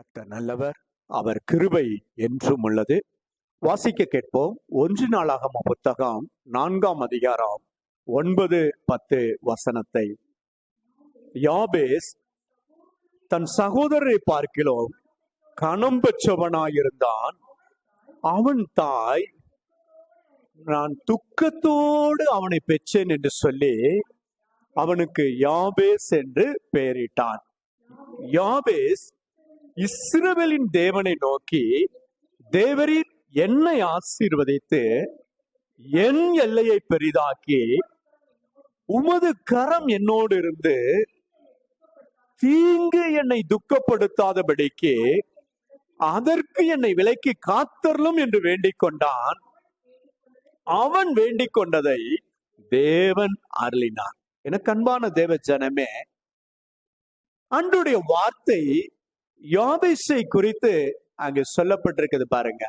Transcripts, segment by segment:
கர்த்தர் நல்லவர் அவர் கிருபை என்றும் உள்ளது. வாசிக்க கேட்போம். ஒன்று நாளாகம புத்தகம் நான்காம் அதிகாரம் ஒன்பது பத்து வசனத்தை. யாபேஸ் தன் சகோதரரை பார்க்கிலும் கணம் பெற்றவனாயிருந்தான். அவன் தாய் நான் துக்கத்தோடு அவனை பெற்றேன் என்று சொல்லி அவனுக்கு யாபேஸ் என்று பெயரிட்டான். யாபேஸ் இஸ்ரவேலின் தேவனை நோக்கி தேவரீர் என்னை ஆசீர்வதித்து என் எல்லையை பெரிதாக்கி உமது கரம் என்னோடு இருந்து தீங்கு என்னை துக்கப்படுத்தாதபடிக்கு அதற்கு என்னை விலைக்கு காத்தரலும் என்று வேண்டிக் கொண்டான் அவன் வேண்டிக் கொண்டதை தேவன் அருளினான் எனக்கு அன்பான தேவ ஜனமே அன்றுடைய வார்த்தை யாபேசை குறித்து அங்கு சொல்லப்பட்டிருக்குது பாருங்க.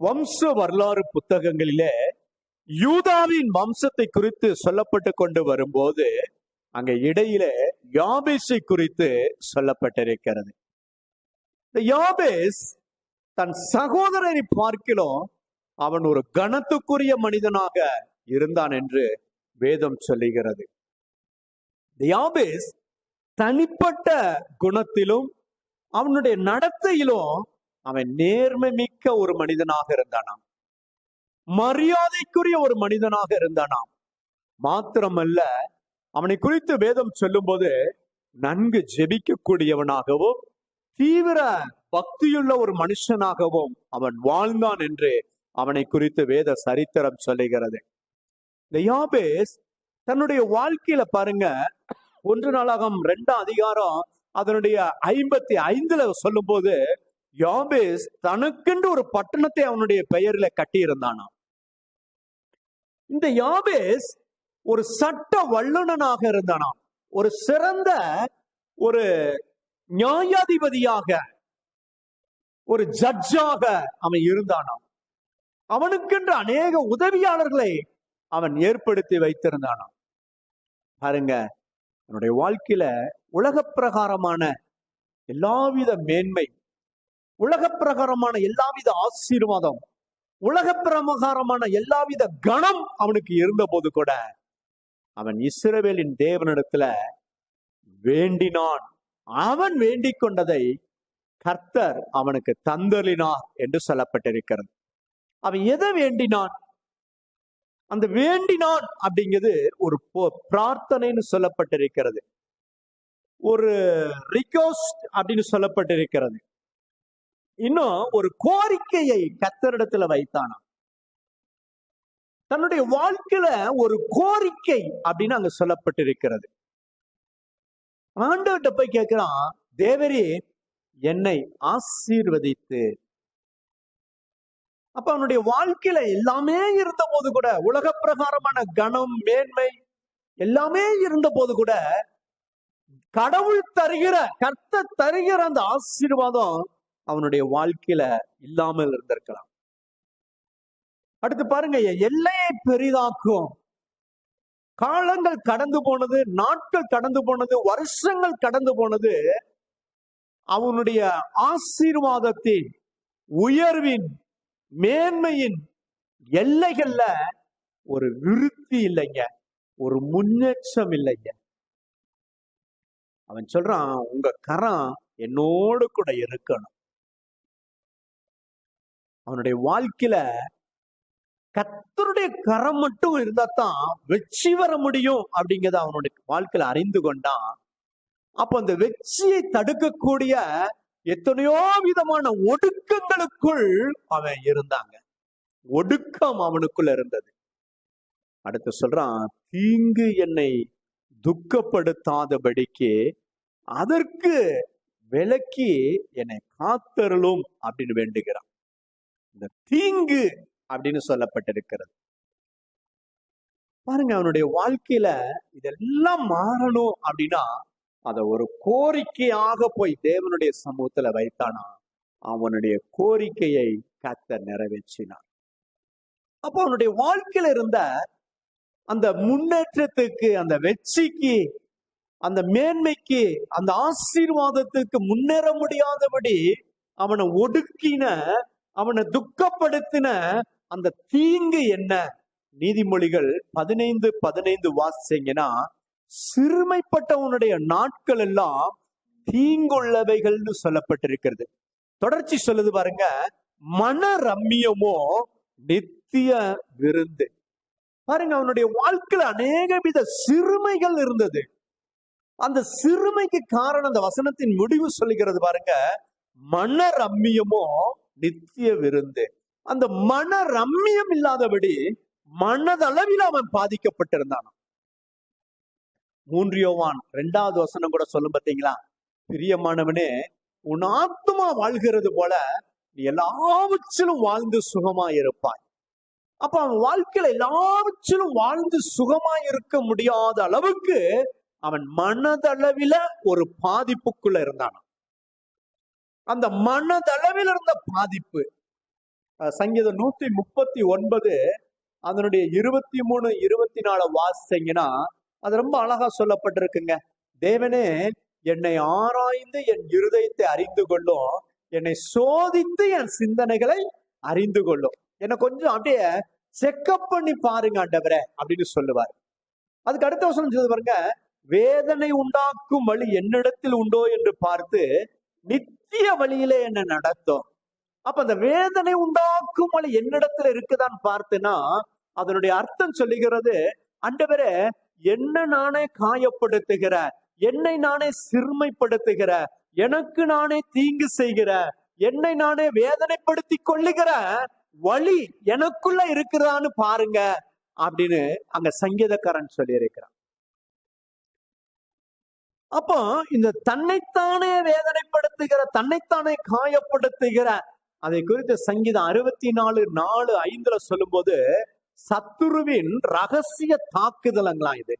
வம்ச வரலாறு புத்தகங்களிலே யூதாவின் வம்சத்தை குறித்து சொல்லப்பட்டு கொண்டு வரும்போது அங்க இடையில யாபேஷை குறித்து சொல்லப்பட்டிருக்கிறது. இந்த யாபேஸ் தன் சகோதரரை பார்க்கிலும் அவன் ஒரு கணத்துக்குரிய மனிதனாக இருந்தான் என்று வேதம் சொல்லுகிறது. இந்த யாபேஸ் தனிப்பட்ட குணத்திலும் அவனுடைய நடத்தையிலும் அவன் நேர்மை மிக்க ஒரு மனிதனாக இருந்தானாம். மரியாதைக்குரிய ஒரு மனிதனாக இருந்தானாம். மாத்திரமல்ல அவனை குறித்து வேதம் சொல்லும் போது நன்கு ஜெபிக்கக்கூடியவனாகவும் தீவிர பக்தியுள்ள ஒரு மனுஷனாகவும் அவன் வாழ்ந்தான் என்று அவனை குறித்து வேத சரித்திரம் சொல்லுகிறது. இந்த யாபேஸ் தன்னுடைய வாழ்க்கையில பாருங்க ஒன்று நாளாகம் ரெண்டாம் அதிகாரம் அதனுடைய ஐம்பத்தி ஐந்துல சொல்லும் போது யாபேஸ் தனக்கென்று ஒரு பட்டணத்தை அவனுடைய பெயர்ல கட்டியிருந்தானாம். இந்த யாபேஸ் ஒரு சட்ட வல்லுனனாக இருந்தானாம். ஒரு சிறந்த ஒரு நியாயாதிபதியாக ஒரு ஜட்ஜாக அவன் இருந்தானாம். அவனுக்கென்று அநேக உதவியாளர்களை அவன் ஏற்படுத்தி வைத்திருந்தானாம். பாருங்க என்னுடைய வாழ்க்கையில உலகப்பிரகாரமான எல்லாவித மேன்மை உலகப்பிரகாரமான எல்லாவித ஆசீர்வாதம் உலக எல்லாவித கணம் அவனுக்கு இருந்த போது கூட அவன் இஸ்ரவேலின் தேவனிடத்துல வேண்டினான். அவன் வேண்டிக் கொண்டதை கர்த்தர் அவனுக்கு தந்தலினார் என்று சொல்லப்பட்டிருக்கிறது. அவன் எதை வேண்டினான்? அந்த வேண்டினான் அப்படிங்கிறது ஒரு பொ- பிரார்த்தனைன்னு சொல்லப்பட்டிருக்கிறது. ஒரு ரிக்வஸ்ட் அப்படின்னு சொல்லப்பட்டிருக்கிறது. இன்னும் ஒரு கோரிக்கையை கத்தரிடத்துல வைத்தானாம் தன்னுடைய வாழ்க்கையில ஒரு கோரிக்கை அப்படின்னு அங்க சொல்லப்பட்டிருக்கிறது. ஆண்டவர்கிட்ட போய் கேட்கிறான் தேவரே என்னை ஆசீர்வதித்து. அப்ப அவனுடைய வாழ்க்கையில எல்லாமே இருந்த போது கூட உலக பிரகாரமான கனம் மேன்மை எல்லாமே இருந்த போது கூட கடவுள் தருகிற கர்த்த தருகிற அந்த ஆசீர்வாதம் அவனுடைய வாழ்க்கையில இல்லாமல் இருந்திருக்கலாம். அடுத்து பாருங்க எல்லையை பெரிதாக்கும். காலங்கள் கடந்து போனது நாட்கள் கடந்து போனது வருஷங்கள் கடந்து போனது அவனுடைய ஆசீர்வாதத்தின் உயர்வின் மேன்மையின் எல்லைகள்ல ஒரு விருத்தி இல்லைங்க ஒரு முன்னேற்றம் இல்லைங்க. அவன் சொல்றான் உங்க கரம் என்னோடு கூட இருக்கணும். அவனுடைய வாழ்க்கையில கத்தருடைய கரம் மட்டும் இருந்தா தான் வெற்றி வர முடியும் அப்படிங்கறத அவனுடைய வாழ்க்கையில அறிந்து கொண்டான். அப்ப அந்த வெற்றியை தடுக்கக்கூடிய எத்தனையோ விதமான ஒடுக்கங்களுக்குள் அவன் இருந்தாங்க. ஒடுக்கம் அவனுக்குள்ள இருந்தது. அடுத்து சொல்றான் தீங்கு என்னை துக்கப்படுத்தாதபடிக்கு அதற்கு விளக்கி என்னை காத்தருளும் அப்படின்னு வேண்டுகிறான் இந்த தீங்கு அப்படின்னு சொல்லப்பட்டிருக்கிறது. பாருங்க அவனுடைய வாழ்க்கையில இதெல்லாம் மாறணும் அப்படின்னா அத ஒரு கோரிக்கையாக போய் தேவனுடைய சமூகத்துல வைத்தானா அவனுடைய கோரிக்கையை கத்த நிறைவேற்றினான் அப்போ அவனுடைய வாழ்க்கையில இருந்த அந்த முன்னேற்றத்துக்கு அந்த வெற்றிக்கு அந்த மேன்மைக்கு அந்த ஆசீர்வாதத்துக்கு முன்னேற முடியாதபடி அவனை ஒடுக்கின அவனை துக்கப்படுத்தின அந்த தீங்கு என்ன? நீதிமொழிகள் பதினைந்து பதினைந்து வாசிங்கன்னா சிறுமைப்பட்டவனுடைய நாட்கள் எல்லாம் தீங்குள்ளவைகள்னு சொல்லப்பட்டிருக்கிறது. தொடர்ச்சி சொல்லுது பாருங்க மன ரம்மியமோ நித்திய விருந்து. பாருங்க அவனுடைய வாழ்க்கையில அநேக வித சிறுமைகள் இருந்தது. அந்த சிறுமைக்கு காரணம் அந்த வசனத்தின் முடிவு சொல்லுகிறது பாருங்க மன ரம்மியமோ நித்திய விருந்து. அந்த மன ரம்மியம் இல்லாதபடி மனதளவில் அவன் பாதிக்கப்பட்டிருந்தான். மூன்றியோவான் ரெண்டாவது வசனம் கூட சொல்லும் பார்த்தீங்களா? பிரியமானவனே உன் ஆத்மா வாழ்கிறது போல நீ எல்லாவற்றிலும் வாழ்ந்து சுகமா இருப்பாய் அப்ப அவன் வாழ்க்கையில எல்லாவற்றிலும் வாழ்ந்து சுகமா இருக்க முடியாத அளவுக்கு அவன் மனதளவில ஒரு பாதிப்புக்குள்ள இருந்தான். அந்த மனதளவில் இருந்த பாதிப்பு சங்கீதம் நூத்தி முப்பத்தி ஒன்பது அதனுடைய இருபத்தி மூணு இருபத்தி நாலு வாசிங்கன்னா அது ரொம்ப அழகா சொல்லப்பட்டிருக்குங்க. தேவனே என்னை ஆராய்ந்து என் இருதயத்தை அறிந்து கொள்ளும் என்னை சோதித்து என் சிந்தனைகளை அறிந்து கொள்ளும். என்னை கொஞ்சம் அப்படியே செக்கப் பண்ணி பாருங்க ஆண்டவரே அப்படின்னு சொல்லுவார். அதுக்கு அடுத்த வசனம் சொல்லுது பாருங்க வேதனை உண்டாக்கும் வழி என்னிடத்தில் உண்டோ என்று பார்த்து நித்திய வழியிலே என்ன நடத்தும். அப்ப அந்த வேதனை உண்டாக்கும் வழி என்னிடத்துல இருக்குதான்னு பார்த்தேன்னா அதனுடைய அர்த்தம் சொல்லுகிறது அண்டவரே என்ன நானே காயப்படுத்துகிற என்னை நானே சிறுமைப்படுத்துகிற எனக்கு நானே தீங்கு செய்கிற என்னை நானே வேதனைப்படுத்தி கொள்ளுகிற வழி எனக்குள்ள இருக்கிறான்னு பாருங்க அப்படின்னு அங்க சங்கீதக்காரன் சொல்லி இருக்கிறான் அப்போ இந்த தன்னைத்தானே வேதனைப்படுத்துகிற தன்னைத்தானே காயப்படுத்துகிற அதை குறித்து சங்கீதம் அறுபத்தி நாலு நாலு ஐந்துல சொல்லும் போது சத்துருவின் ரகசிய தாக்குதலங்களா இது?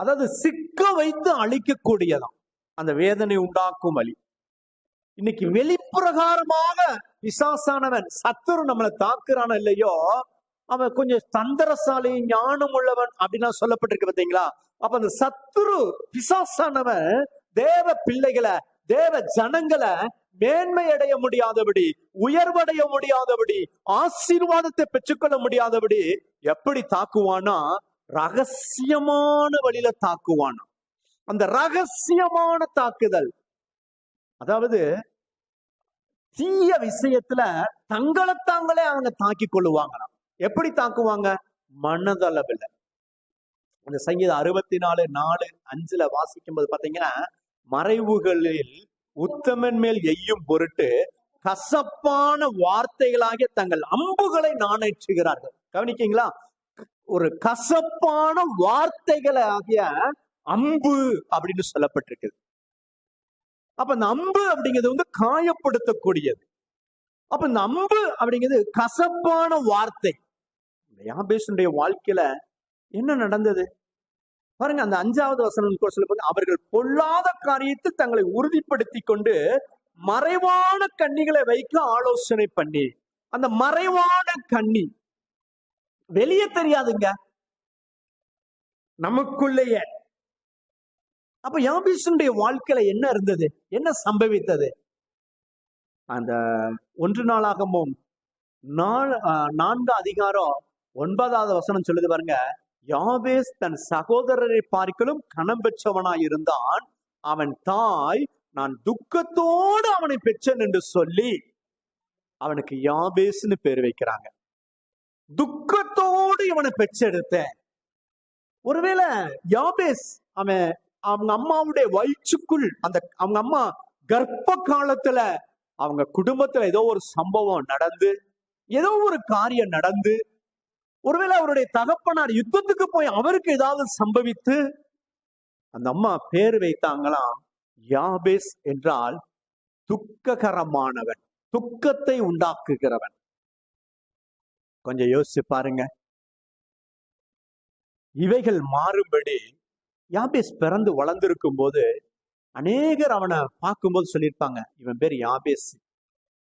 அதாவது சிக்க வைத்து அழிக்கக்கூடியதாம் அந்த வேதனை உண்டாக்கும் வழி. இன்னைக்கு வெளிப்பிரகாரமாக விசாசானவன் சத்துரு நம்மளை தாக்குறான இல்லையோ அவன் கொஞ்சம் தந்திரசாலி ஞானம் உள்ளவன் அப்படின்னா சொல்லப்பட்டிருக்கு பார்த்தீங்களா? அப்ப அந்த சத்துரு பிசாசானவன் தேவ பிள்ளைகளை தேவ ஜனங்களை மேன்மை அடைய முடியாதபடி உயர்வடைய முடியாதபடி ஆசீர்வாதத்தை பெற்றுக்கொள்ள முடியாதபடி எப்படி தாக்குவானா ரகசியமான வழியில தாக்குவானா அந்த ரகசியமான தாக்குதல் அதாவது தீய விஷயத்துல தங்களை தாங்களே அவங்க தாக்கி கொள்ளுவாங்களாம். எப்படி தாக்குவாங்க? மனதளவில். அந்த சங்கீதம் அறுபத்தி நாலு நாலு அஞ்சுல வாசிக்கும் போது பாத்தீங்கன்னா மறைவுகளில் உத்தமன் மேல் எய்யும் பொருட்டு கசப்பான வார்த்தைகளாகிய தங்கள் அம்புகளை நாணேற்றுகிறார்கள். கவனிக்கீங்களா? ஒரு கசப்பான வார்த்தைகளை ஆகிய அம்பு அப்படின்னு சொல்லப்பட்டிருக்குது. அப்ப இந்த அம்பு அப்படிங்கிறது வந்து காயப்படுத்தக்கூடியது. அப்ப இந்த அம்பு அப்படிங்கிறது கசப்பான வார்த்தை. யாபேஷனுடைய வாழ்க்கையில என்ன நடந்தது? பாருங்க அந்த அஞ்சாவது வசனம் கூட அவர்கள் பொல்லாத காரியத்தில் தங்களை உறுதிப்படுத்தி கொண்டு மறைவான கண்ணிகளை வைக்க ஆலோசனை பண்ணி அந்த மறைவான கண்ணி வெளியே தெரியாதுங்க. நமக்குள்ளேயே. அப்ப யாபீசனுடைய வாழ்க்கையில என்ன இருந்தது? என்ன சம்பவித்தது? அந்த ஒன்று நாளாகமும் நாள் நான்கு அதிகாரம் ஒன்பதாவது வசனம் சொல்லுது பாருங்க. யாபேஸ் தன் சகோதரரை பார்க்கலும் கணம் பெற்றவனாய் இருந்தான். அவன் தாய் நான் துக்கத்தோடு அவனை பெற்றேன் என்று சொல்லி அவனுக்கு யாபேஸ்னு பேர் வைக்கிறாங்க. துக்கத்தோடு இவனை பெற்றெடுத்தேன். ஒருவேளை யாபேஸ் அவன் அவங்க அம்மாவுடைய வயிற்றுக்குள் அந்த அவங்க அம்மா கர்ப்ப காலத்துல அவங்க குடும்பத்துல ஏதோ ஒரு சம்பவம் நடந்து ஏதோ ஒரு காரியம் நடந்து ஒருவேளை அவருடைய தகப்பனார் யுத்தத்துக்கு போய் அவருக்கு ஏதாவது சம்பவித்து அந்த அம்மா பேர் வைத்தாங்களாம் யாபேஸ் என்றால் துக்ககரமானவன் துக்கத்தை உண்டாக்குகிறவன். கொஞ்சம் யோசிச்சு பாருங்க. இவைகள் மாறும்படி யாபேஸ் பிறந்து வளர்ந்துருக்கும் போது அநேகர் அவனை பார்க்கும்போது சொல்லியிருப்பாங்க இவன் பேர் யாபேஸ்.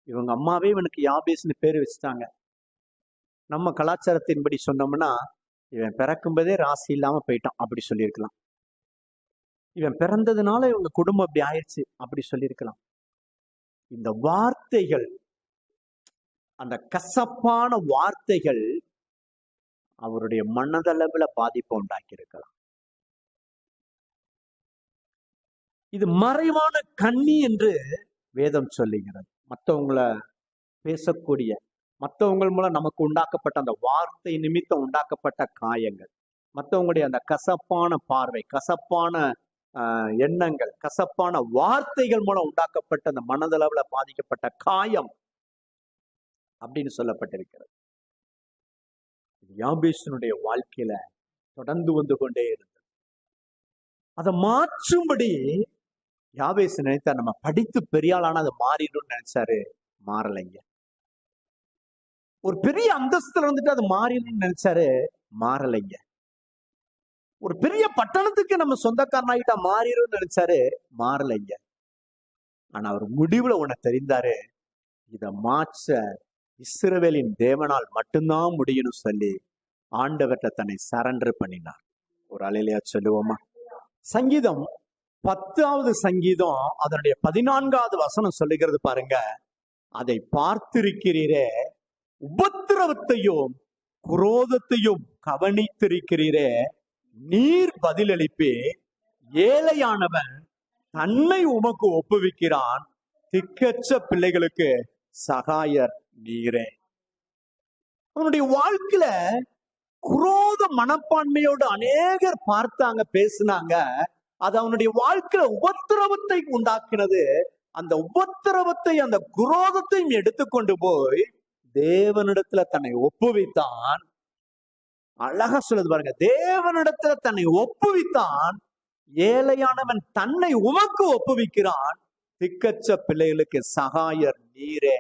இவங்க அம்மாவே இவனுக்கு யாபேஸ்னு பேர் வச்சுட்டாங்க. நம்ம கலாச்சாரத்தின்படி சொன்னோம்னா இவன் பிறக்கும்போதே ராசி இல்லாம போயிட்டான் அப்படி சொல்லியிருக்கலாம். இவன் பிறந்ததுனால இவங்க குடும்பம் அப்படி ஆயிடுச்சு அப்படி சொல்லியிருக்கலாம். இந்த வார்த்தைகள் அந்த கசப்பான வார்த்தைகள் அவருடைய மனதளவுல பாதிப்பை உண்டாக்கி இருக்கலாம் இது மறைவான கண்ணி என்று வேதம் சொல்லுகிறது. மற்றவங்களை பேசக்கூடிய மற்றவங்க மூலம் நமக்கு உண்டாக்கப்பட்ட அந்த வார்த்தை நிமித்தம் உண்டாக்கப்பட்ட காயங்கள் மற்றவங்களுடைய அந்த கசப்பான பார்வை கசப்பான ஆஹ், எண்ணங்கள் கசப்பான வார்த்தைகள் மூலம் உண்டாக்கப்பட்ட அந்த மனதளவுல பாதிக்கப்பட்ட காயம் அப்படின்னு சொல்லப்பட்டிருக்கிறது. யாபேஷனுடைய வாழ்க்கையில தொடர்ந்து வந்து கொண்டே இருந்தது. அதை மாற்றும்படி யாபேசு நினைத்தா நம்ம படித்து பெரியாளான அது மாறிடும்னு நினைச்சாரு? மாறலைங்க. ஒரு பெரிய அந்தஸ்துல வந்துட்டு அது மாறிடணும்னு நினைச்சாரு? மாறலைங்க. ஒரு பெரிய பட்டணத்துக்கு நம்ம சொந்தக்காரனாகிட்டா மாறிடும்னு நினைச்சாரு? மாறலைங்க. ஆனா அவர் முடிவுல உன்னை தெரிந்தாரு. இத மாற்ற இஸ்ரவேலின் தேவனால் மட்டும்தான் முடியும்னு சொல்லி ஆண்டவர்கிட்ட தன்னை சரண்டர் பண்ணினார். ஒரு அலையிலையா சொல்லுவோமா? சங்கீதம் பத்தாவது சங்கீதம் அதனுடைய பதினான்காவது வசனம் சொல்லுகிறது பாருங்க. அதை பார்த்திருக்கிறீரே உபத்திரவத்தையும் குரோதத்தையும் கவனித்திருக்கிறீரே நீர் பதிலளிப்பே ஏழையானவன் தன்னை உமக்கு ஒப்புவிக்கிறான் திக்கச்ச பிள்ளைகளுக்கு சகாயர் நீரே. அவனுடைய வாழ்க்கையில குரோத மனப்பான்மையோடு அநேகர் பார்த்தாங்க பேசினாங்க. அது அவனுடைய வாழ்க்கையில உபத்திரவத்தை உண்டாக்கினது. அந்த உபத்திரவத்தை அந்த குரோதத்தையும் எடுத்துக்கொண்டு போய் தேவனிடத்துல தன்னை ஒப்புவித்தான். அழகா சொல்லுது பாருங்க. தேவனிடத்துல தன்னை ஒப்புவித்தான். ஏழையானவன் தன்னை உமக்கு ஒப்புவிக்கிறான். திக்கச்ச பிள்ளைகளுக்கு சகாயர் நீரே.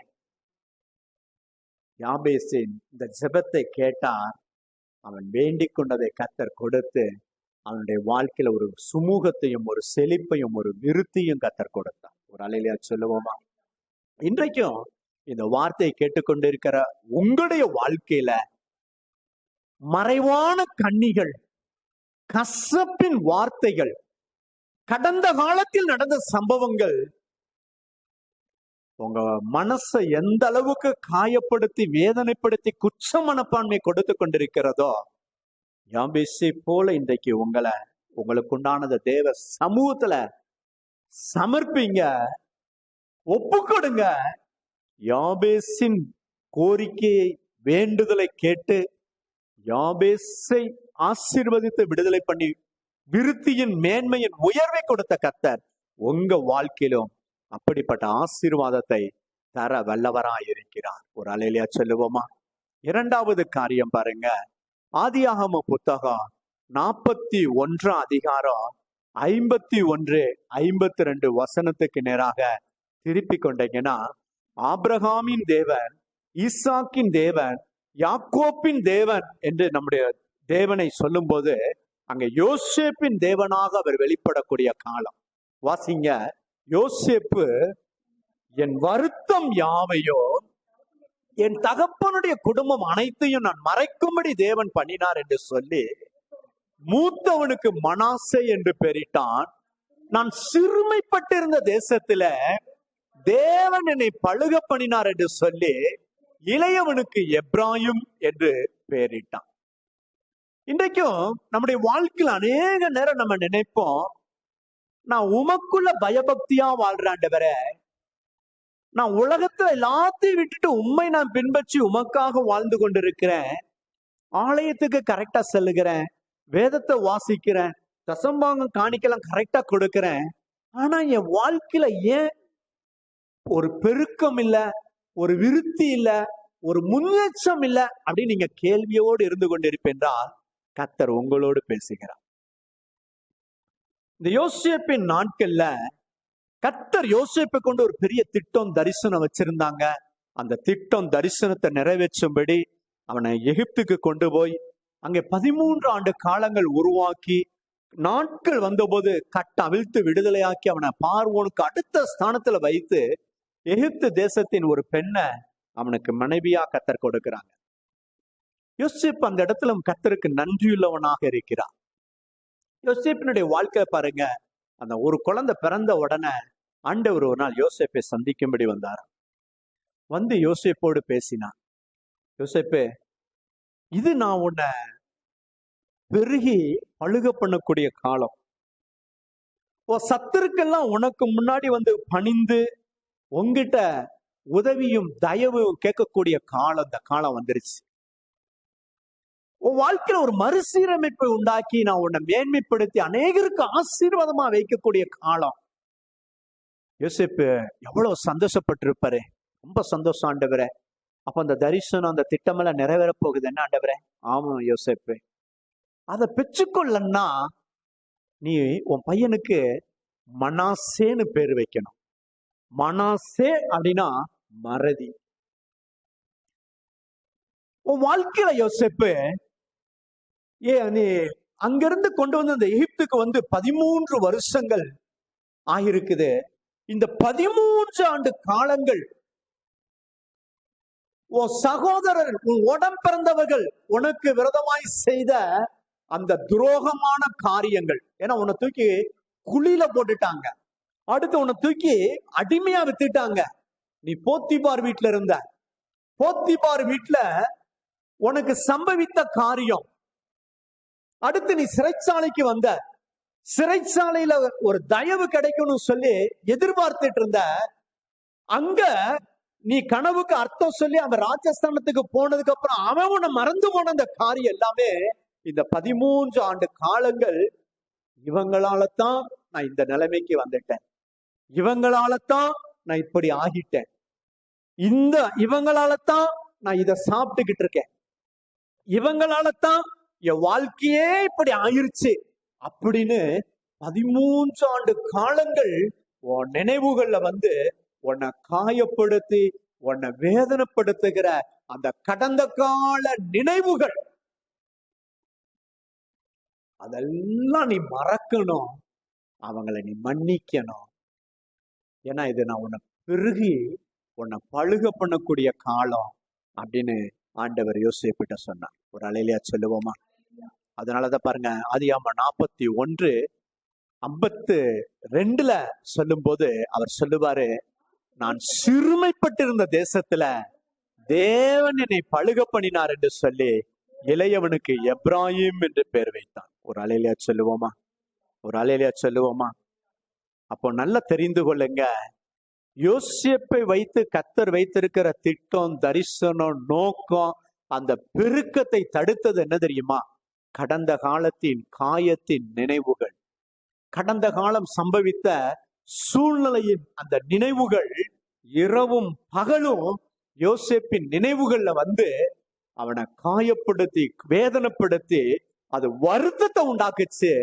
யாபேசின் இந்த ஜெபத்தை கேட்டார். அவன் வேண்டிக் கொண்டதை கத்தர் கொடுத்து அவனுடைய வாழ்க்கையில ஒரு சுமூகத்தையும் ஒரு செழிப்பையும் ஒரு விருத்தியும் கத்தர் கொடுத்தான் ஒரு அலையிலையா சொல்லுவோமா? இன்றைக்கும் இந்த வார்த்தையை கேட்டுக்கொண்டிருக்கிற உங்களுடைய வாழ்க்கையில மறைவான கண்ணிகள் கசப்பின் வார்த்தைகள் கடந்த காலத்தில் நடந்த சம்பவங்கள் உங்க மனசை எந்த அளவுக்கு காயப்படுத்தி வேதனைப்படுத்தி குற்ற மனப்பான்மை கொடுத்து கொண்டிருக்கிறதோ யாம்பேசி போல இன்றைக்கு உங்களை உங்களுக்கு உண்டானத தேவ சமூகத்துல சமர்ப்பிங்க ஒப்பு கொடுங்க யாபேசின் கோரிக்கையை வேண்டுதலை கேட்டு யாபேசை ஆசிர்வதித்து விடுதலை பண்ணி விருத்தியின் மேன்மையின் உயர்வை கொடுத்த கத்தர் உங்க வாழ்க்கையிலும் அப்படிப்பட்ட ஆசீர்வாதத்தை தர வல்லவராயிருக்கிறார். ஒரு அலையிலையா சொல்லுவோமா? இரண்டாவது காரியம் பாருங்க. ஆதியாகம புத்தகம் நாற்பத்தி ஒன்றாம் அதிகாரம் ஐம்பத்தி ஒன்று ஐம்பத்தி ரெண்டு வசனத்துக்கு நேராக திருப்பி கொண்டீங்கன்னா ஆப்ரஹாமின் தேவன் ஈசாக்கின் தேவன் யாக்கோப்பின் தேவன் என்று நம்முடைய தேவனை சொல்லும்போது அங்க யோசேப்பின் தேவனாக அவர் வெளிப்படக்கூடிய காலம். வாசிங்க யோசேப்பு என் வருத்தம் யாவையோ என் தகப்பனுடைய குடும்பம் அனைத்தையும் நான் மறைக்கும்படி தேவன் பண்ணினார் என்று சொல்லி மூத்தவனுக்கு மனாசே என்று பெயரிட்டான். நான் சிறுமைப்பட்டிருந்த தேசத்துல தேவன் என்னை பழுக பண்ணினார் என்று சொல்லி இளையவனுக்கு எப்ராயும் என்று பெயரிட்டான். இன்றைக்கும் நம்முடைய வாழ்க்கையில் அநேக நேரம் நம்ம நினைப்போம் நான் உமக்குள்ள பயபக்தியா வாழ்றாண்டவரே நான் உலகத்துல எல்லாத்தையும் விட்டுட்டு உண்மை நான் பின்பற்றி உமக்காக வாழ்ந்து கொண்டிருக்கிறேன். ஆலயத்துக்கு கரெக்டா செல்லுகிறேன். வேதத்தை வாசிக்கிறேன். தசம்பாங்கம் காணிக்கலாம் கரெக்டா கொடுக்கிறேன். ஆனா என் வாழ்க்கையில ஏன் ஒரு பெருக்கம் இல்ல ஒரு விருத்தி இல்ல ஒரு முன்னேற்றம் இல்ல அப்படின்னு நீங்க கேள்வியோடு இருந்து கொண்டிருப்பென்றால் கத்தர் உங்களோடு பேசுகிறார். இந்த யோசியப்பின் நாட்கள்ல கத்தர் யோசிப்பை கொண்டு ஒரு பெரிய திட்டம் தரிசனம் வச்சிருந்தாங்க. அந்த திட்டம் தரிசனத்தை நிறைவேற்றும்படி அவனை எகிப்துக்கு கொண்டு போய் அங்கே பதிமூன்று ஆண்டு காலங்கள் உருவாக்கி நாட்கள் வந்தபோது கட்ட அவிழ்த்து விடுதலையாக்கி அவனை பார்வோனுக்கு அடுத்த ஸ்தானத்துல வைத்து எகிப்து தேசத்தின் ஒரு பெண்ணை அவனுக்கு மனைவியா கத்தர் கொடுக்கிறாங்க. யோசிப் அந்த இடத்துல கத்தருக்கு நன்றியுள்ளவனாக இருக்கிறான் யோசிப்பினுடைய வாழ்க்கை பாருங்க. அந்த ஒரு குழந்தை பிறந்த உடனே ஆண்டவர் ஒரு நாள் யோசேப்பை சந்திக்கும்படி வந்தார். வந்து யோசேப்போடு பேசினார். யோசேப்பே இது நான் உன்னை பெருகி பழுக பண்ணக்கூடிய காலம். ஓ சத்துருக்கெல்லாம் உனக்கு முன்னாடி வந்து பணிந்து உங்ககிட்ட உதவியும் தயவும் கேட்கக்கூடிய காலம் இந்த காலம் வந்துருச்சு. உன் வாழ்க்கையில ஒரு மறுசீரமைப்பை உண்டாக்கி நான் உன்னை மேன்மைப்படுத்தி அநேகருக்கு ஆசீர்வாதமா வைக்கக்கூடிய காலம். யோசிப்பு எவ்வளவு சந்தோஷப்பட்டிருப்பாரு. ரொம்ப சந்தோஷம் ஆண்டவரே. அப்ப அந்த தரிசனம் அந்த திட்டமெல்லாம் நிறைவேற போகுது என்ன ஆண்டவரே. ஆமா யோசிப்பு. அதை பெற்றுக்கொள்ளன்னா நீ உன் பையனுக்கு மனாசேன்னு பேர் வைக்கணும். மனாசே அப்படின்னா மறதி. உன் வாழ்க்கையில யோசிப்பு ஏ நீ அங்கிருந்து கொண்டு வந்து அந்த எகிப்துக்கு வந்து பதிமூன்று வருஷங்கள் ஆகிருக்குது இந்த பதிமூன்று ஆண்டு காலங்கள் உன் சகோதரர் உன் உடன் பிறந்தவர்கள் உனக்கு விரதமாய் செய்த அந்த துரோகமான காரியங்கள். ஏன்னா உன்னை தூக்கி குழியில போட்டுட்டாங்க. அடுத்து உன்னை தூக்கி அடிமையா வித்துட்டாங்க. நீ போத்திபார் வீட்டுல இருந்த. போத்திபார் வீட்டுல உனக்கு சம்பவித்த காரியம். அடுத்து நீ சிறைச்சாலைக்கு வந்த. சிறைச்சாலையில ஒரு தயவு கிடைக்கும்னு சொல்லி எதிர்பார்த்துட்டு இருந்த அங்க நீ கனவுக்கு அர்த்தம் சொல்லி அந்த ராஜஸ்தானத்துக்கு போனதுக்கு அப்புறம் அவன் உன்னை மறந்து போன அந்த காரியம் எல்லாமே இந்த பதிமூன்று ஆண்டு காலங்கள் இவங்களால தான் நான் இந்த நிலைமைக்கு வந்துட்டேன். இவங்களால தான் நான் இப்படி ஆகிட்டேன். இந்த இவங்களால தான் நான் இதை சாப்பிட்டுக்கிட்டு இருக்கேன். இவங்களால தான் என் வாழ்க்கையே இப்படி ஆயிருச்சு. அப்படின்னு பதிமூன்று ஆண்டு காலங்கள் உன் நினைவுகள்ல வந்து உன்னை காயப்படுத்தி உன்னை வேதனைப்படுத்துகிற அந்த கடந்த கால நினைவுகள். அதெல்லாம் நீ மறக்கணும். அவங்கள நீ மன்னிக்கணும். ஏன்னா இது நான் உன்னை பெருகி உன்னை பழுக பண்ணக்கூடிய காலம் அப்படின்னு ஆண்டவர் யோசிப்பிட்ட சொன்னார். ஒரு அலையிலையா சொல்லுவோமா? அதனாலதான் பாருங்க ஆதியாம நாற்பத்தி ஒன்று ஐம்பத்து ரெண்டுல சொல்லும்போது அவர் சொல்லுவாரு நான் சிறுமைப்பட்டிருந்த தேசத்துல தேவன் என்னை பழுக பண்ணினார் என்று சொல்லி இளையவனுக்கு எப்ராஹிம் என்று பெயர் வைத்தான். ஒரு அலையிலையா சொல்லுவோமா? ஒரு அலையிலையா சொல்லுவோமா? அப்போ நல்லா தெரிந்து கொள்ளுங்க யோசிப்பை வைத்து கத்தர் வைத்திருக்கிற திட்டம் தரிசனம் நோக்கம் அந்த பெருக்கத்தை தடுத்தது என்ன தெரியுமா? கடந்த காலத்தின் காயத்தின் நினைவுகள். கடந்த காலம் சம்பவித்த சூழ்நிலையின் அந்த நினைவுகள் இரவும் பகலும் யோசிப்பின் நினைவுகள்ல வந்து அவனை காயப்படுத்தி வேதனைப்படுத்தி அது வருத்தத்தை உண்டாக்குச்சு.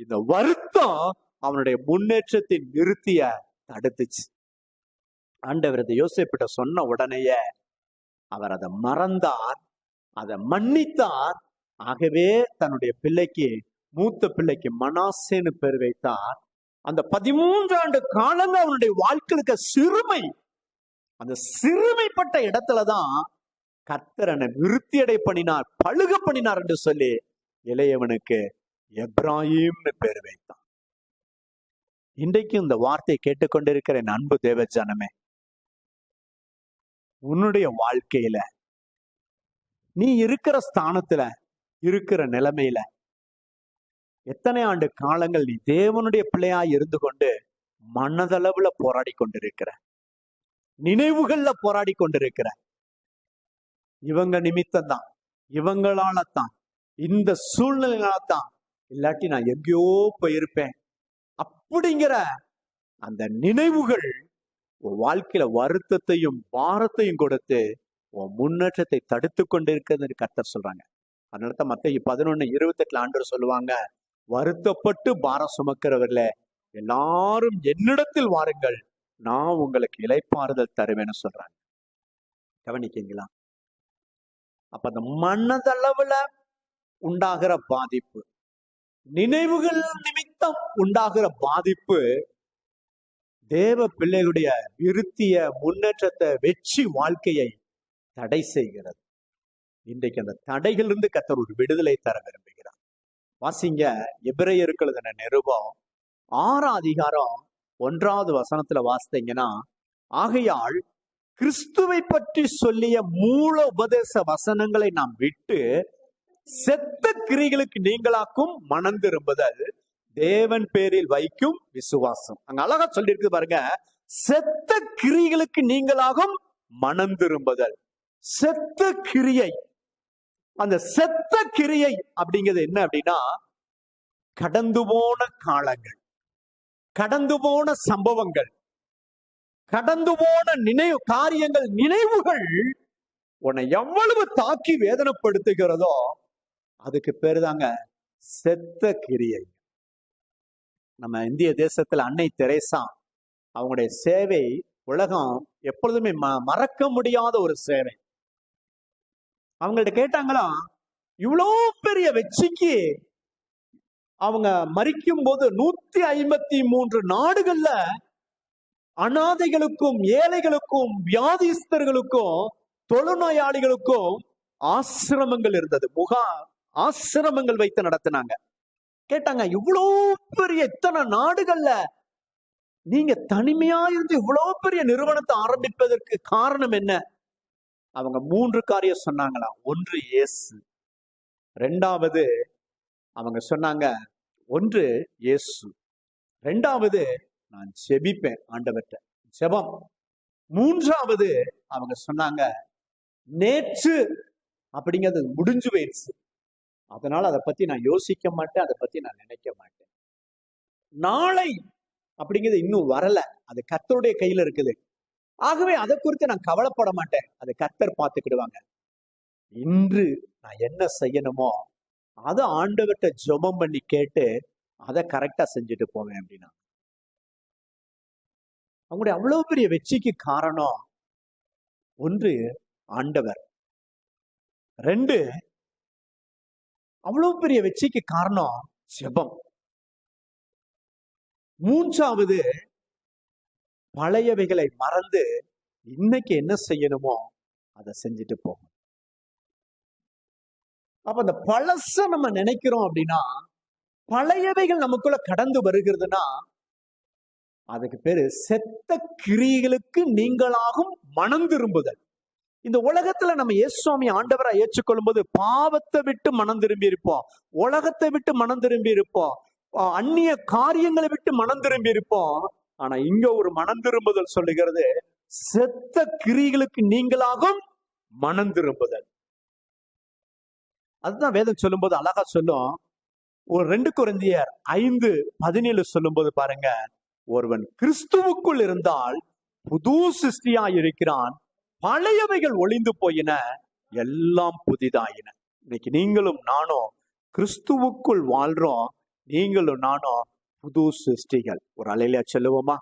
இந்த வருத்தம் அவனுடைய முன்னேற்றத்தின் நிறுத்திய தடுத்துச்சு. ஆண்டவர் அதை யோசிப்பிட்ட சொன்ன உடனேயே அவர் அதை மறந்தார் அதை மன்னித்தார் ஆகவே தன்னுடைய பிள்ளைக்கு மூத்த பிள்ளைக்கு மனாசேன்னு பேர் வைத்தார். அந்த பதிமூன்று ஆண்டு காலங்க அவனுடைய வாழ்க்கைக்கு சிறுமை. அந்த சிறுமைப்பட்ட இடத்துலதான் கர்த்தரனை விருத்தியடை பண்ணினார் பழுக பண்ணினார் என்று சொல்லி இளையவனுக்கு எப்ராஹிம்னு பேர் வைத்தான். இன்றைக்கு இந்த வார்த்தையை கேட்டுக்கொண்டிருக்கிற என் அன்பு தேவஜானமே உன்னுடைய வாழ்க்கையில நீ இருக்கிற ஸ்தானத்துல இருக்கிற நிலைமையில எத்தனை ஆண்டு காலங்கள் நீ தேவனுடைய பிள்ளையா இருந்து கொண்டு மனதளவுல போராடி கொண்டிருக்கிற? நினைவுகள்ல போராடி கொண்டிருக்கிற? இவங்க நிமித்தம் தான் இவங்களால தான் இந்த சூழ்நிலையால தான் இல்லாட்டி நான் எங்கேயோ போயிருப்பேன். அப்படிங்கிற அந்த நினைவுகள் உன் வாழ்க்கையில வருத்தத்தையும் பாரத்தையும் கொடுத்து உன் முன்னேற்றத்தை தடுத்து கொண்டிருக்கிறது கர்த்தர் சொல்றாங்க. அதனால தான் மத்த பதினொன்னு இருபத்தெட்டுல ஆண்டு சொல்லுவாங்க வருத்தப்பட்டு பாரம் சுமக்கிறவர்கள எல்லாரும் என்னிடத்தில் வாருங்கள் நான் உங்களுக்கு இலைப்பாறுதல் தருவேன்னு சொல்றாங்க. கவனிக்கீங்களா அப்ப அந்த மனதளவுல உண்டாகிற பாதிப்பு நினைவுகள் நிமித்தம் உண்டாகிற பாதிப்பு தேவ பிள்ளைகளுடைய விருத்திய முன்னேற்றத்தை வெற்றி வாழ்க்கையை தடை செய்கிறது. இன்றைக்கு அந்த தடைகளிலிருந்து கத்தர் ஒரு விடுதலை தர விரும்புகிறார். வாசிங்க எபிரேயர்கள் நிருபம் ஆறாம் அதிகாரம் ஒன்றாவது வசனத்துல வாசித்தீங்கன்னா ஆகையால் கிறிஸ்துவை பற்றி சொல்லிய மூல உபதேச வசனங்களை நாம் விட்டு செத்த கிரிகளுக்கு நீங்களாக்கும் மனம் திரும்புதல் தேவன் பேரில் வைக்கும் விசுவாசம். அங்க அழகா சொல்லியிருக்கு பாருங்க செத்த கிரிகளுக்கு நீங்களாகும் மனம் திரும்புதல். செத்த கிரியை அந்த செத்த கிரியை அப்படிங்கிறது என்ன அப்படின்னா கடந்து போன காலங்கள் கடந்து போன சம்பவங்கள் கடந்து போன நினைவு காரியங்கள் நினைவுகள் உன்னை எவ்வளவு தாக்கி வேதனைப்படுத்துகிறதோ அதுக்கு பேரு தாங்க செத்த கிரியை. நம்ம இந்திய தேசத்துல அன்னை தெரேசா அவங்களுடைய சேவை உலகம் எப்பொழுதுமே ம- மறக்க முடியாத ஒரு சேவை. அவங்கள்ட்ட கேட்டாங்களா இவ்வளோ பெரிய வெற்றிக்கு அவங்க மறிக்கும் போது நூத்தி ஐம்பத்தி மூன்று நாடுகள்ல அனாதைகளுக்கும் ஏழைகளுக்கும் வியாதிஸ்தர்களுக்கும் தொழுநோயாளிகளுக்கும் ஆசிரமங்கள் இருந்தது. முகா ஆசிரமங்கள் வைத்து நடத்தினாங்க. கேட்டாங்க இவ்வளோ பெரிய இத்தனை நாடுகள்ல நீங்க தனிமையா இருந்து இவ்வளவு பெரிய நிறுவனத்தை ஆரம்பிப்பதற்கு காரணம் என்ன? அவங்க மூன்று காரியம் சொன்னாங்களாம் ஒன்று இயேசு. ரெண்டாவது அவங்க சொன்னாங்க ஒன்று இயேசு. ரெண்டாவது நான் ஜெபிப்பேன் ஆண்டவர்கிட்ட. ஜெபம். மூன்றாவது அவங்க சொன்னாங்க நேற்று அப்படிங்கிறது முடிஞ்சு போயிடுச்சு. அதனால அதை பத்தி நான் யோசிக்க மாட்டேன் அதை பத்தி நான் நினைக்க மாட்டேன். நாளை அப்படிங்கிறது இன்னும் வரல. அது கத்தருடைய கையில இருக்குது. ஆகவே அதை குறித்து நான் கவலைப்பட மாட்டேன். அதை கர்த்தர் பார்த்துக்கிடுவாங்க. இன்று நான் என்ன செய்யணுமோ அதை ஆண்டவர்கிட்ட ஜெபம் பண்ணி கேட்டு அதை கரெக்டா செஞ்சுட்டு போவேன் அப்படின்னா. அவங்களுடைய அவ்வளவு பெரிய வெற்றிக்கு காரணம் ஒன்று ஆண்டவர். ரெண்டு அவ்வளவு பெரிய வெற்றிக்கு காரணம் ஜெபம். மூன்றாவது பழையவைகளை மறந்து இன்னைக்கு என்ன செய்யணுமோ அதை செஞ்சுட்டு போகும் அப்ப அந்த பழச நம்ம நினைக்கிறோம் அப்படின்னா பழையவைகள் நமக்குள்ள கடந்து வருகிறதுனா அதுக்கு பேரு செத்த கிரிகளுக்கு நீங்களாகும் மனம் திரும்புதல். இந்த உலகத்துல நம்ம இயேசுவாமி ஆண்டவரை ஏற்றுக்கொள்ளும் போது பாவத்தை விட்டு மனம் திரும்பி இருப்போம். உலகத்தை விட்டு மனம் திரும்பி இருப்போம். அந்நிய காரியங்களை விட்டு மனம் திரும்பி இருப்போம். ஆனா இங்க ஒரு மனம் திரும்புதல் சொல்லுகிறது செத்த கிரிகளுக்கு நீங்களாகும் மனம் திரும்புதல். அதுதான் வேதம் சொல்லும்போது அழகா சொல்லும். ஒரு ரெண்டு குழந்தையர் ஐந்து பதினேழு சொல்லும்போது பாருங்க ஒருவன் கிறிஸ்துவுக்குள் இருந்தால் புது சிருஷ்டியா இருக்கிறான் பழையவைகள் ஒளிந்து போயின எல்லாம் புதிதாயின. இன்னைக்கு நீங்களும் நானும் கிறிஸ்துவுக்குள் வாழ்றோம் நீங்களும் நானும் புது சிருஷ்டிகள். ஒரு அலையில சொல்லுவோமா?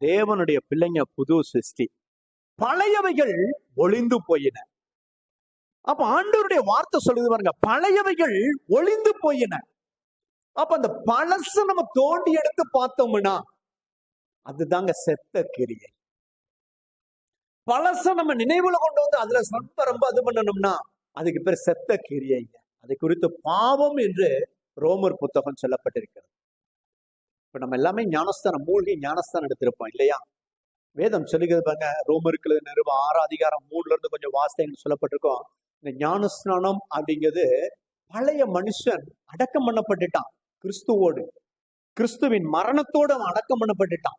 தேவனுடைய பிள்ளைங்க புது சிருஷ்டி. பழையவைகள் ஒளிந்து போயின. அப்ப ஆண்டவருடைய வார்த்தை சொல்லுது பாருங்க. பழையவைகள் ஒளிந்து போயின. அப்ப அந்த பழச நம்ம தோண்டி எடுத்து பார்த்தோம்னா அதுதாங்க செத்த கிரியை. பழச நம்ம நினைவுல கொண்டு வந்து அதுல ரொம்ப ரொம்ப இது பண்ணணும்னா அதுக்கு பேர் செத்த கிரியைங்க அது குறித்து பாவம் என்று ரோமர் புத்தகம் சொல்லப்பட்டிருக்கிறது. இப்போ நம்ம எல்லாமே ஞானஸ்தானம் மூழ்கி ஞானஸ்தானம் எடுத்திருப்போம் இல்லையா? வேதம் சொல்லுகிறது பாருங்க ரோமருக்குள்ள நிறுவ ஆறு அதிகாரம் மூணுல இருந்து கொஞ்சம் வார்த்தைகள் சொல்லப்பட்டிருக்கோம். இந்த ஞானஸ்நானம் அப்படிங்கிறது பழைய மனுஷன் அடக்கம் பண்ணப்பட்டுட்டான் கிறிஸ்துவோடு. கிறிஸ்துவின் மரணத்தோடு அவன் அடக்கம் பண்ணப்பட்டுட்டான்.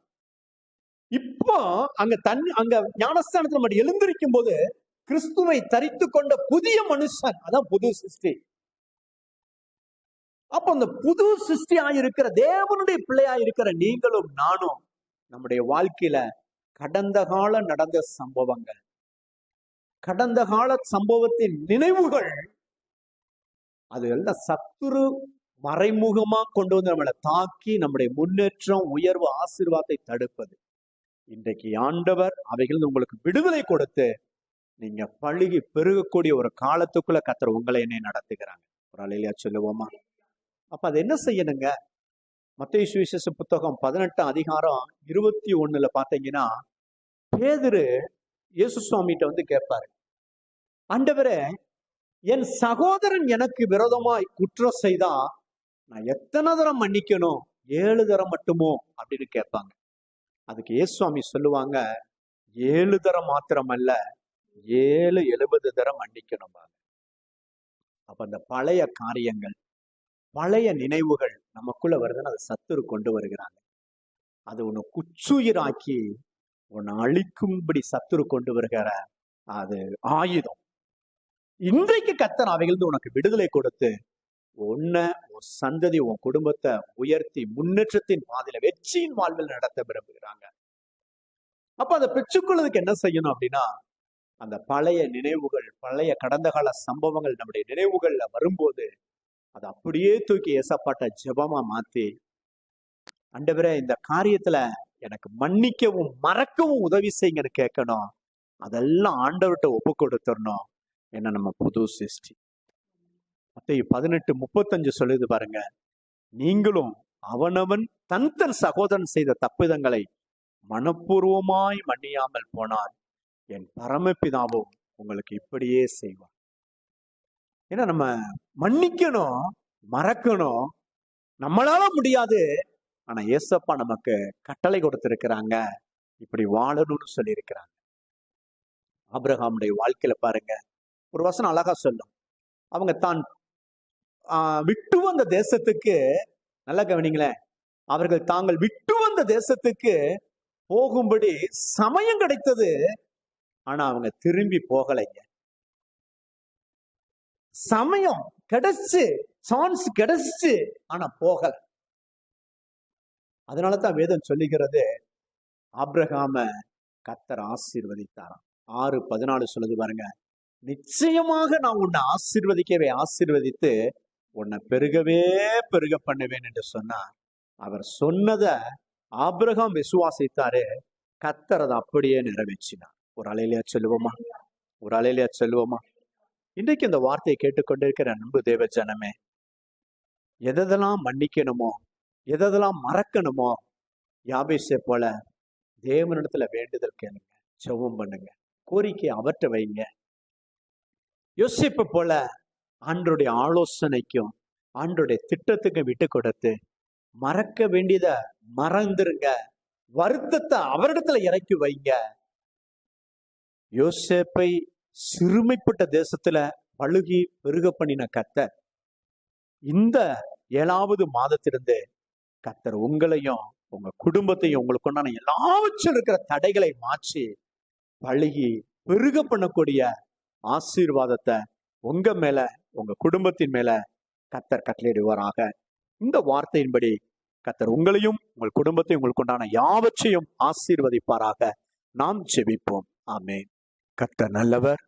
இப்போ அங்க தன் அங்க ஞானஸ்தானத்துல மட்டும் எழுந்திருக்கும் போது கிறிஸ்துவை தரித்து கொண்ட புதிய மனுஷன் அதான் புது சிருஷ்டி. அப்ப அந்த புது சிருஷ்டியா இருக்கிற தேவனுடைய பிள்ளையா இருக்கிற நீங்களும் நானும் நம்முடைய வாழ்க்கையில கடந்த கால நடந்த சம்பவங்கள் கடந்த கால சம்பவத்தின் நினைவுகள் அது எல்லாம் சத்துரு மறைமுகமா கொண்டு வந்து நம்மளை தாக்கி நம்முடைய முன்னேற்றம் உயர்வு ஆசீர்வாதத்தை தடுப்பது. இன்றைக்கு ஆண்டவர் அவைகள் உங்களுக்கு விடுதலை கொடுத்து நீங்க பழுகி பெருகக்கூடிய ஒரு காலத்துக்குள்ள கத்தர் உங்களை என்னை நடத்துகிறாங்க ஒரு அலையிலா சொல்லுவோமா? அப்ப அது என்ன செய்யணுங்க? மத்திய சுவிசேஷ புத்தகம் பதினெட்டாம் அதிகாரம் இருபத்தி ஒண்ணுல பாத்தீங்கன்னா பேதரு இயேசு சுவாமிகிட்ட வந்து கேட்பாரு ஆண்டவரே என் சகோதரன் எனக்கு விரோதமாய் குற்றம் செய்தா நான் எத்தனை தரம் மன்னிக்கணும்? ஏழு தரம் மட்டுமோ? அப்படின்னு கேட்பாங்க அதுக்கு ஏசுவாமி சொல்லுவாங்க ஏழு தரம் அல்ல ஏழு எழுபது தரம் மன்னிக்கணும் அப்ப அந்த பழைய காரியங்கள் பழைய நினைவுகள் நமக்குள்ள வருதுன்னு அதை சத்துரு கொண்டு வருகிறாங்க. அது உன்னை குச்சுயிராக்கி உன்னை அழிக்கும்படி சத்துரு கொண்டு வருகிற அது ஆயுதம். இன்றைக்கு கத்தன் அவைகளிருந்து உனக்கு விடுதலை கொடுத்து உன்னை உன் சந்ததி உன் குடும்பத்தை உயர்த்தி முன்னேற்றத்தின் பாதையில வெற்றியின் வாழ்வில் நடத்த விரும்புகிறாங்க. அப்ப அதை பெற்றுக்கொள்வதற்கு என்ன செய்யணும் அப்படின்னா அந்த பழைய நினைவுகள் பழைய கடந்த கால சம்பவங்கள் நம்முடைய நினைவுகள்ல வரும்போது அதை அப்படியே தூக்கி ஏசப்பாட்ட ஜபமா மாத்தி ஆண்டவரே இந்த காரியத்துல எனக்கு மன்னிக்கவும் மறக்கவும் உதவி செய்யுங்கன்னு கேட்கணும். அதெல்லாம் ஆண்டவர்கிட்ட ஒப்பு கொடுத்துடணும். என்ன நம்ம புது சிருஷ்டி. மத்திய பதினெட்டு முப்பத்தஞ்சு சொல்லுது பாருங்க. நீங்களும் அவனவன் தன் தன் சகோதரன் செய்த தப்பிதங்களை மனப்பூர்வமாய் மன்னியாமல் போனால் என் பரமபிதாவும் உங்களுக்கு இப்படியே செய்வார். ஏன்னா நம்ம மன்னிக்கணும் மறக்கணும். நம்மளால முடியாது. ஆனா ஏசப்பா நமக்கு கட்டளை கொடுத்திருக்கிறாங்க. இப்படி வாழணும்னு சொல்லியிருக்கிறாங்க. ஆப்ரஹாமுடைய வாழ்க்கையில பாருங்க. ஒரு வசனம் அழகா சொல்லும். அவங்க தான் ஆஹ், விட்டு வந்த தேசத்துக்கு நல்லா கவனிங்களேன். அவர்கள் தாங்கள் விட்டு வந்த தேசத்துக்கு போகும்படி சமயம் கிடைத்தது. ஆனா அவங்க திரும்பி போகலைங்க. சமயம் கிடைச்சு சான்ஸ் கிடைச்சு ஆனா போகல. அதனாலதான் வேதம் சொல்லுகிறது ஆபிரகாம கத்தர் ஆசீர்வதித்தாராம். ஆறு பதினாலு சொல்லுது பாருங்க நிச்சயமாக நான் உன்னை ஆசிர்வதிக்கவே ஆசிர்வதித்து உன்னை பெருகவே பெருக பண்ணுவேன் என்று சொன்னார். அவர் சொன்னதை ஆபிரகாம் விசுவாசித்தாரு கத்தர் அதை அப்படியே நிறைவேற்றினார். ஒரு அலையிலையா சொல்லுவோமா? ஒரு அலையிலையா சொல்லுவோமா? இன்றைக்கு இந்த வார்த்தையை கேட்டுக்கொண்டிருக்கிற அன்பு தேவ ஜனமே எதெல்லாம் மன்னிக்கணுமோ எதெல்லாம் மறக்கணுமோ யாபேசை போல தேவனிடத்துல வேண்டுதல் கேளுங்க செவம் பண்ணுங்க கோரிக்கை அவற்றை வைங்க. யோசிப்ப போல ஆண்டருடைய ஆலோசனைக்கும் ஆண்டருடைய திட்டத்துக்கும் விட்டு கொடுத்து மறக்க வேண்டியத மறந்துருங்க வருத்தத்தை அவரிடத்துல இறக்கி வைங்க. யோசேப்பை சிறுமைப்பட்ட தேசத்துல பழுகி பெருக பண்ணின கத்தர் இந்த ஏழாவது மாதத்திலிருந்து கத்தர் உங்களையும் உங்க குடும்பத்தையும் உங்களுக்கு உண்டான எல்லாவற்றும் இருக்கிற தடைகளை மாற்றி பழுகி பெருக பண்ணக்கூடிய ஆசீர்வாதத்தை உங்க மேல உங்க குடும்பத்தின் மேல கத்தர் கட்டளையிடுவாராக. இந்த வார்த்தையின்படி கத்தர் உங்களையும் உங்கள் குடும்பத்தையும் உங்களுக்கு உண்டான யாவற்றையும் ஆசீர்வதிப்பாராக. நாம் ஜெபிப்போம். ஆமே கத்தர் நல்லவர்.